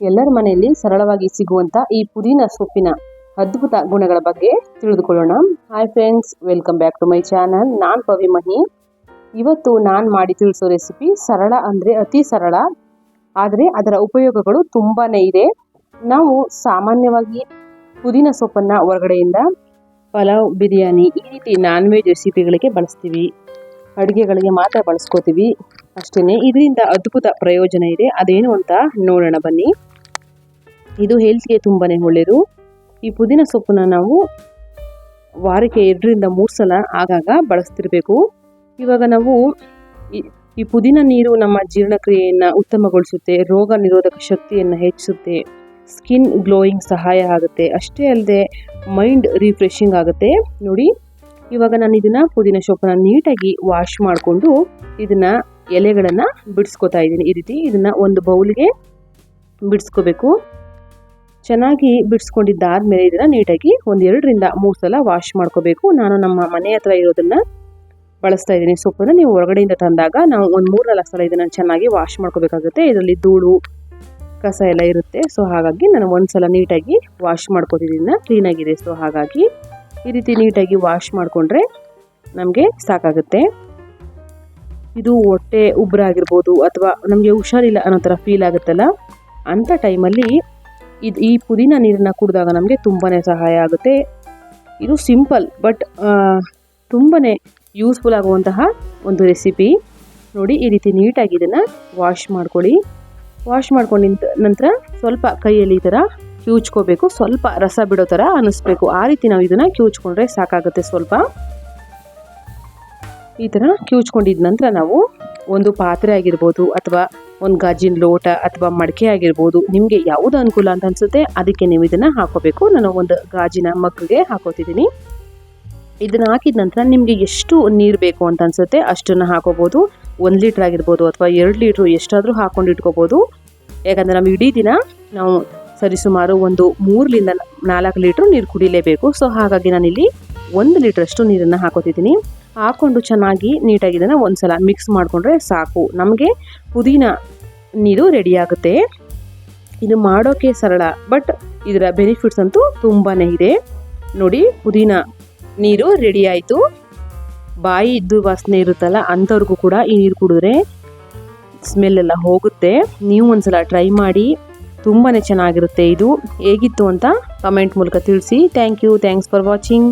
ಎಲ್ಲರ ಮನೆಯಲ್ಲಿ ಸರಳವಾಗಿ ಸಿಗುವಂತ ಈ ಪುದೀನ ಸೊಪ್ಪಿನ ಅದ್ಭುತ ಗುಣಗಳ ಬಗ್ಗೆ ತಿಳಿದುಕೊಳ್ಳೋಣ. Hi friends welcome back to my channel ನಾನ್ ಪವಿ ಮಹಿ. ಇವತ್ತು ನಾನು ಮಾಡಿ ತಿಳಿಸೋ ರೆಸಿಪಿ ಸರಳ ಅಂದರೆ ಅತಿ ಸರಳ, ಆದರೆ ಅದರ ಉಪಯೋಗಗಳು ತುಂಬಾನೇ ಇದೆ. ನಾವು ಸಾಮಾನ್ಯವಾಗಿ ಪುದೀನ ಸೊಪ್ಪನ್ನ ಹೊರಗಡೆಯಿಂದ ಪಲಾವ್, ಬಿರಿಯಾನಿ ಈ ರೀತಿ ನಾನ್ ವೆಜ್ ರೆಸಿಪಿಗಳಿಗೆ ಬಳಸ್ತೀವಿ. ಅಡುಗೆಗಳಿಗೆ ಮಾತ್ರ ಬಳಸ್ಕೋತೀವಿ. ಅಷ್ಟೇ ಇದರಿಂದ ಅದ್ಭುತ ಪ್ರಯೋಜನ ಇದೆ. ಅದೇನು ಅಂತ ನೋಡೋಣ ಬನ್ನಿ. ಇದು ಹೆಲ್ತ್ಗೆ ತುಂಬಾ ಒಳ್ಳೆಯದು ಈ ಪುದೀನ ಸೊಪ್ಪನ್ನ ನಾವು ವಾರಕ್ಕೆ ಎರಡರಿಂದ ಮೂರು ಸಲ ಆಗಾಗ ಬಳಸ್ತಿರಬೇಕು. ಇವಾಗ ನಾವು ಈ ಪುದೀನ ನೀರು ನಮ್ಮ ಜೀರ್ಣಕ್ರಿಯೆಯನ್ನು ಉತ್ತಮಗೊಳಿಸುತ್ತೆ, ರೋಗ ನಿರೋಧಕ ಶಕ್ತಿಯನ್ನು ಹೆಚ್ಚಿಸುತ್ತೆ ಸ್ಕಿನ್ ಗ್ಲೋಯಿಂಗ್ ಸಹಾಯ ಆಗುತ್ತೆ. ಅಷ್ಟೇ ಅಲ್ಲದೆ ಮೈಂಡ್ ರಿಫ್ರೆಶಿಂಗ್ ಆಗುತ್ತೆ. ನೋಡಿ, ಇವಾಗ ನಾನು ಇದನ್ನು ಪುದೀನ ಸೊಪ್ಪನ್ನ ನೀಟಾಗಿ ವಾಶ್ ಮಾಡಿಕೊಂಡು ಇದನ್ನು ಎಲೆಗಳನ್ನು ಬಿಡಿಸ್ಕೊತಾ ಇದ್ದೀನಿ. ಈ ರೀತಿ ಇದನ್ನು ಒಂದು ಬೌಲ್ಗೆ ಬಿಡಿಸ್ಕೋಬೇಕು. ಚೆನ್ನಾಗಿ ಬಿಡಿಸ್ಕೊಂಡಿದ್ದಾದ್ಮೇಲೆ ಇದನ್ನ ನೀಟಾಗಿ ಒಂದು ಎರಡರಿಂದ ಮೂರು ಸಲ ವಾಶ್ ಮಾಡ್ಕೋಬೇಕು. ನಾನು ನಮ್ಮ ಮನೆ ಹತ್ರ ಇರೋದನ್ನ ಬಳಸ್ತಾ ಇದ್ದೀನಿ. ಸೊಪ್ಪನ್ನು ನೀವು ಹೊರಗಡೆಯಿಂದ ತಂದಾಗ ನಾವು ಒಂದು ಮೂರು ನಾಲ್ಕು ಸಲ ಇದನ್ನು ಚೆನ್ನಾಗಿ ವಾಶ್ ಮಾಡ್ಕೋಬೇಕಾಗುತ್ತೆ. ಇದರಲ್ಲಿ ಧೂಳು, ಕಸ ಎಲ್ಲ ಇರುತ್ತೆ. ಸೊ ಹಾಗಾಗಿ ನಾನು ಒಂದು ಸಲ ನೀಟಾಗಿ ವಾಶ್ ಮಾಡ್ಕೋತಿದ್ದೀನಿ. ಕ್ಲೀನಾಗಿದೆ ಸೊ ಹಾಗಾಗಿ ಈ ರೀತಿ ನೀಟಾಗಿ ವಾಶ್ ಮಾಡಿಕೊಂಡ್ರೆ ನಮಗೆ ಸಾಕಾಗುತ್ತೆ. ಇದು ಹೊಟ್ಟೆ ಉಬ್ಬರ ಆಗಿರ್ಬೋದು ಅಥವಾ ನಮಗೆ ಹುಷಾರಿಲ್ಲ ಅನ್ನೋ ಥರ ಫೀಲ್ ಆಗುತ್ತಲ್ಲ ಅಂಥ ಟೈಮಲ್ಲಿ ಇದು ಈ ಪುದೀನ ನೀರನ್ನು ಕುಡಿದಾಗ ನಮಗೆ ತುಂಬಾ ಸಹಾಯ ಆಗುತ್ತೆ. ಇದು ಸಿಂಪಲ್, ಬಟ್ ತುಂಬಾ ಯೂಸ್ಫುಲ್ ಆಗುವಂತಹ ಒಂದು ರೆಸಿಪಿ. ನೋಡಿ, ಈ ರೀತಿ ನೀಟಾಗಿ ಇದನ್ನು ವಾಶ್ ಮಾಡ್ಕೊಳ್ಳಿ. ವಾಶ್ ಮಾಡ್ಕೊಂಡ ನಂತರ ಸ್ವಲ್ಪ ಕೈಯಲ್ಲಿ ಈ ಥರ ಕಿವುಚ್ಕೋಬೇಕು ಸ್ವಲ್ಪ ರಸ ಬಿಡೋ ಥರ ಅನ್ನಿಸ್ಬೇಕು ಆ ರೀತಿ ನಾವು ಇದನ್ನು ಕಿವುಚ್ಕೊಂಡ್ರೆ ಸಾಕಾಗುತ್ತೆ ಸ್ವಲ್ಪ. ಈ ಥರ ಕಿವುಚ್ಕೊಂಡಿದ ನಂತರ ನಾವು ಒಂದು ಪಾತ್ರೆ ಆಗಿರ್ಬೋದು ಅಥವಾ ಒಂದು ಗಾಜಿನ ಲೋಟ ಅಥವಾ ಮಡಿಕೆ ಆಗಿರ್ಬೋದು, ನಿಮಗೆ ಯಾವುದು ಅನುಕೂಲ ಅಂತ ಅನಿಸುತ್ತೆ, ಅದಕ್ಕೆ ನೀವು ಇದನ್ನು ಹಾಕೋಬೇಕು. ನಾನು ಒಂದು ಗಾಜಿನ ಮಗ್ಗಿಗೆ ಹಾಕೋತಿದ್ದೀನಿ. ಇದನ್ನು ಹಾಕಿದ ನಂತರ ನಿಮಗೆ ಎಷ್ಟು ನೀರು ಬೇಕು ಅಂತ ಅನಿಸುತ್ತೆ, ಅಷ್ಟನ್ನು ಹಾಕೋಬೋದು. ಒಂದು ಲೀಟ್ರ್ ಆಗಿರ್ಬೋದು ಅಥವಾ ಎರಡು ಲೀಟ್ರು ಎಷ್ಟಾದರೂ ಹಾಕ್ಕೊಂಡು ಇಟ್ಕೋಬೋದು. ಯಾಕಂದರೆ ನಮ್ಮ ಇಡೀ ದಿನ ನಾವು ಸರಿಸುಮಾರು ಒಂದು ಮೂರರಿಂದ ನಾಲ್ಕು ಲೀಟ್ರ್ ನೀರು ಕುಡಿಲೇಬೇಕು. ಸೊ ಹಾಗಾಗಿ ನಾನಿಲ್ಲಿ ಒಂದು ಲೀಟ್ರಷ್ಟು ನೀರನ್ನು ಹಾಕೋತಿದ್ದೀನಿ. ಹಾಕ್ಕೊಂಡು ಚೆನ್ನಾಗಿ ನೀಟಾಗಿ ಇದನ್ನು ಒಂದು ಸಲ ಮಿಕ್ಸ್ ಮಾಡಿಕೊಂಡ್ರೆ ಸಾಕು. ನಮಗೆ ಪುದೀನ ನೀರು ರೆಡಿಯಾಗುತ್ತೆ ಇದು ಮಾಡೋಕ್ಕೆ ಸರಳ ಬಟ್ ಇದರ ಬೆನಿಫಿಟ್ಸ್ ಅಂತೂ ತುಂಬಾ ಇದೆ. ನೋಡಿ, ಪುದೀನ ನೀರು ರೆಡಿ ಆಯಿತು. ಬಾಯಿ ಇದ್ದು ವಾಸನೆ ಇರುತ್ತಲ್ಲ, ಅಂಥವ್ರಿಗೂ ಕೂಡ ಈ ನೀರು ಕುಡಿದ್ರೆ ಸ್ಮೆಲ್ ಎಲ್ಲ ಹೋಗುತ್ತೆ. ನೀವು ಒಂದ್ಸಲ ಟ್ರೈ ಮಾಡಿ ತುಂಬಾ ಚೆನ್ನಾಗಿರುತ್ತೆ ಇದು. ಹೇಗಿತ್ತು ಅಂತ ಕಮೆಂಟ್ ಮೂಲಕ ತಿಳಿಸಿ. Thank you thanks for watching